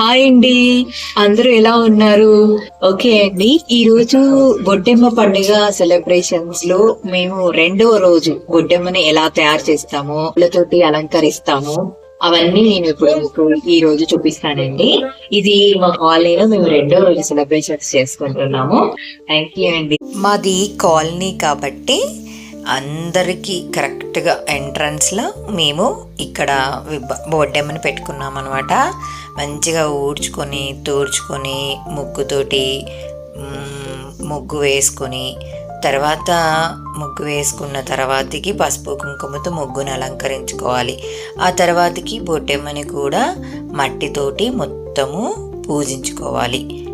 Hi అండి. అందరూ ఎలా ఉన్నారు? ఓకే అండి. ఈ రోజు బొడ్డెమ్మ పండుగ సెలబ్రేషన్స్లో మేము రెండవ రోజు బొడ్డెమ్మని ఎలా తయారు చేస్తామో పూలతోటి అలంకరిస్తాము అవన్నీ నేను ఇప్పుడు మీకు ఈ రోజు చూపిస్తానండి. ఇది మా కాలనీలో మేము రెండో రోజు సెలబ్రేషన్స్ చేసుకుంటున్నాము. థ్యాంక్ యూ అండి. మాది కాలనీ కాబట్టి అందరికీ కరెక్ట్గా ఎంట్రన్స్లో మేము ఇక్కడ విబ్బ- బొడ్డెమ్మని పెట్టుకున్నాం అనమాట మంచిగా ఊడ్చుకొని తూడ్చుకొని ముగ్గుతోటి ముగ్గు వేసుకొని తర్వాత ముగ్గు వేసుకున్న తర్వాతకి పసుపు కుంకుమతో ముగ్గుని అలంకరించుకోవాలి. ఆ తర్వాతకి బొడ్డెమ్మని కూడా మట్టితోటి మొత్తము పూజించుకోవాలి.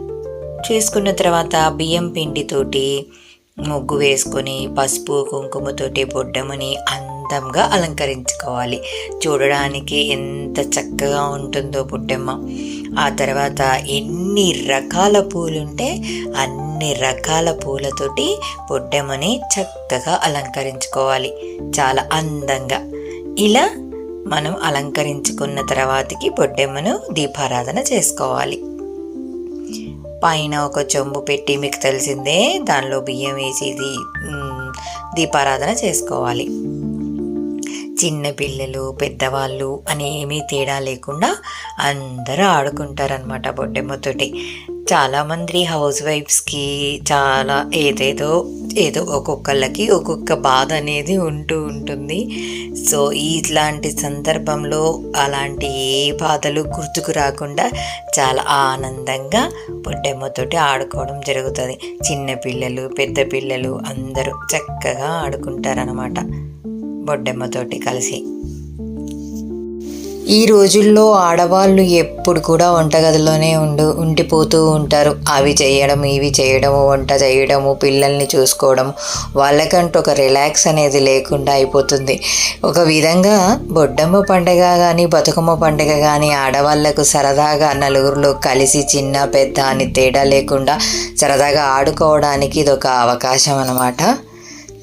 చేసుకున్న తర్వాత బియ్యం పిండితోటి ముగ్గు వేసుకొని పసుపు కుంకుమతోటి బొడ్డమని అందంగా అలంకరించుకోవాలి. చూడడానికి ఎంత చక్కగా ఉంటుందో బొడ్డమ్మ. ఆ తర్వాత ఎన్ని రకాల పూలుంటే అన్ని రకాల పూలతోటి బొడ్డమ్మని చక్కగా అలంకరించుకోవాలి. చాలా అందంగా. ఇలా మనం అలంకరించుకున్న తర్వాతకి బొడ్డెమ్మను దీపారాధన చేసుకోవాలి. పైన ఒక చెంబు పెట్టి మీకు తెలిసిందే దానిలో బియ్యం వేసి దీపారాధన చేసుకోవాలి. చిన్న పిల్లలు పెద్దవాళ్ళు అని ఏమీ తేడా లేకుండా అందరూ ఆడుకుంటారనమాట బొడ్డెమ్మతోటి చాలామంది హౌస్ వైఫ్స్కి చాలా ఏదేదో ఏదో ఒక్కొక్కళ్ళకి ఒక్కొక్క బాధ అనేది ఉంటూ ఉంటుంది. సో ఇట్లాంటి సందర్భంలో అలాంటి ఏ బాధలు గుర్తుకు రాకుండా చాలా ఆనందంగా బొడ్డెమ్మతోటి ఆడుకోవడం జరుగుతుంది. చిన్న పిల్లలు పెద్ద పిల్లలు అందరూ చక్కగా ఆడుకుంటారనమాట బొడ్డెమ్మతోటి కలిసి. ఈ రోజుల్లో ఆడవాళ్ళు ఎప్పుడు కూడా వంటగదిలోనే ఉండు ఉండిపోతూ ఉంటారు. అవి చేయడం ఇవి చేయడము వంట చేయడము పిల్లల్ని చూసుకోవడం వాళ్ళకంటూ ఒక రిలాక్స్ అనేది లేకుండా అయిపోతుంది. ఒక విధంగా బొడ్డమ్మ పండగ కానీ బతుకమ్మ పండగ కానీ ఆడవాళ్ళకు సరదాగా నలుగురిలో కలిసి చిన్న పెద్ద అని తేడా లేకుండా సరదాగా ఆడుకోవడానికి ఇది ఒక అవకాశం అన్నమాట.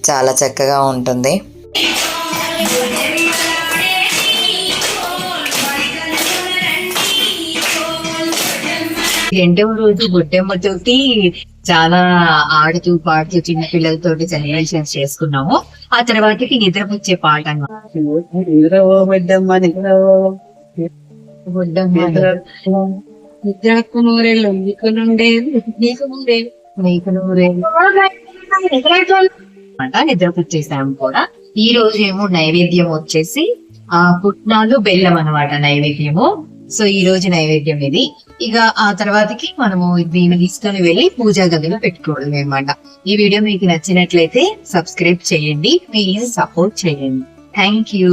చాలా చక్కగా ఉంటుంది. రెండవ రోజు బొడ్డెమ్మతోటి చాలా ఆడుతూ పాడుతూ చిన్న పిల్లలతోటి సెలబ్రేషన్స్ చేసుకున్నాము. ఆ తర్వాతకి నిద్రపుచ్చే పాట నిద్రకు నూరేళ్ళు నీకు నుండేది నీకు నుండేది నీకు నూరేళ్ళు అనమాట నిద్రపుచ్చేసాము కూడా. ఈ రోజు ఏమో నైవేద్యం వచ్చేసి ఆ పుట్నాలు బెల్లం అన్నమాట నైవేద్యము. సో ఈ రోజు నైవేద్యం ఇది. ఇక ఆ తర్వాతకి మనము దీన్ని తీసుకొని వెళ్ళి పూజా గదిలో పెట్టుకోవడం అనమాట ఈ వీడియో మీకు నచ్చినట్లయితే సబ్స్క్రైబ్ చేయండి. ప్లీజ్ సపోర్ట్ చేయండి. Thank you